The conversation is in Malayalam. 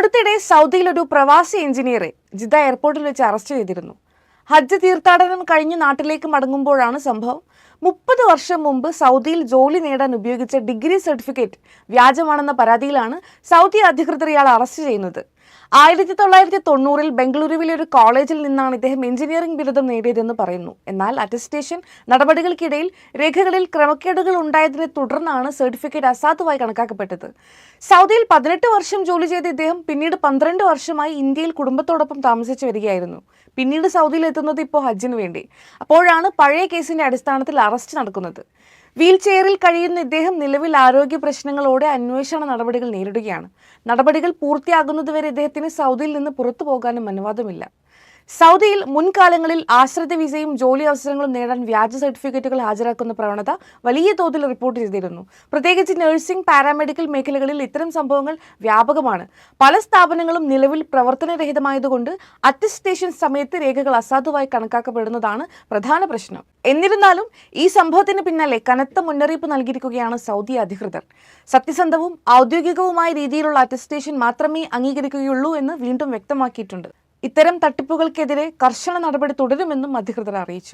അടുത്തിടെ സൗദിയിൽ ഒരു പ്രവാസി എഞ്ചിനീയറെ ജിദ്ദ എയർപോർട്ടിൽ വെച്ച് അറസ്റ്റ് ചെയ്തിരുന്നു. ഹജ്ജ് തീർത്ഥാടനം കഴിഞ്ഞ് നാട്ടിലേക്ക് മടങ്ങുമ്പോഴാണ് സംഭവം. മുപ്പത് വർഷം മുമ്പ് സൗദിയിൽ ജോലി നേടാൻ ഉപയോഗിച്ച ഡിഗ്രി സർട്ടിഫിക്കറ്റ് വ്യാജമാണെന്ന പരാതിയിലാണ് സൗദി അധികൃതർ ഇയാൾ അറസ്റ്റ് ചെയ്യുന്നത്. ആയിരത്തി തൊള്ളായിരത്തി തൊണ്ണൂറിൽ ബംഗളൂരുവിലെ ഒരു കോളേജിൽ നിന്നാണ് ഇദ്ദേഹം എഞ്ചിനീയറിംഗ് ബിരുദം നേടിയതെന്ന് പറയുന്നു. എന്നാൽ അറ്റസ്റ്റേഷൻ നടപടികൾക്കിടയിൽ രേഖകളിൽ ക്രമക്കേടുകൾ ഉണ്ടായതിനെ തുടർന്നാണ് സർട്ടിഫിക്കറ്റ് അസാധുവായി കണക്കാക്കപ്പെട്ടത്. സൗദിയിൽ പതിനെട്ട് വർഷം ജോലി ചെയ്ത ഇദ്ദേഹം പിന്നീട് പന്ത്രണ്ട് വർഷമായി ഇന്ത്യയിൽ കുടുംബത്തോടൊപ്പം താമസിച്ചു വരികയായിരുന്നു. പിന്നീട് സൗദിയിൽ എത്തുന്നത് ഇപ്പോൾ ഹജ്ജിന് വേണ്ടി. അപ്പോഴാണ് പഴയ കേസിന്റെ അടിസ്ഥാനത്തിൽ അറസ്റ്റ് നടക്കുന്നത്. വീൽ ചെയറിൽ കഴിയുന്ന ഇദ്ദേഹം നിലവിൽ ആരോഗ്യ പ്രശ്നങ്ങളോടെ അന്വേഷണ നടപടികൾ നേരിടുകയാണ്. നടപടികൾ പൂർത്തിയാകുന്നതുവരെ ഇദ്ദേഹത്തിന് സൗദിയിൽ നിന്ന് പുറത്തു പോകാനും അനുവാദമില്ല. സൗദിയിൽ മുൻകാലങ്ങളിൽ ആശ്രിത വിസയും ജോലി അവസരങ്ങളും നേടാൻ വ്യാജ സർട്ടിഫിക്കറ്റുകൾ ഹാജരാക്കുന്ന പ്രവണത വലിയ തോതിൽ റിപ്പോർട്ട് ചെയ്തിരുന്നു. പ്രത്യേകിച്ച് നഴ്സിംഗ് പാരാമെഡിക്കൽ മേഖലകളിൽ ഇത്തരം സംഭവങ്ങൾ വ്യാപകമാണ്. പല സ്ഥാപനങ്ങളും നിലവിൽ പ്രവർത്തനരഹിതമായതുകൊണ്ട് അറ്റസ്റ്റേഷൻ സമയത്ത് രേഖകൾ അസാധുവായി കണക്കാക്കപ്പെടുന്നതാണ് പ്രധാന പ്രശ്നം. എന്നിരുന്നാലും ഈ സംഭവത്തിന് പിന്നാലെ കനത്ത മുന്നറിയിപ്പ് നൽകിയിരിക്കുകയാണ് സൗദി അധികൃതർ. സത്യസന്ധവും ഔദ്യോഗികവുമായ രീതിയിലുള്ള അറ്റസ്റ്റേഷൻ മാത്രമേ അംഗീകരിക്കുകയുള്ളൂ എന്ന് വീണ്ടും വ്യക്തമാക്കിയിട്ടുണ്ട്. ഇത്തരം തട്ടിപ്പുകൾക്കെതിരെ കർശന നടപടി തുടരുമെന്നും അധികൃതർ അറിയിച്ചു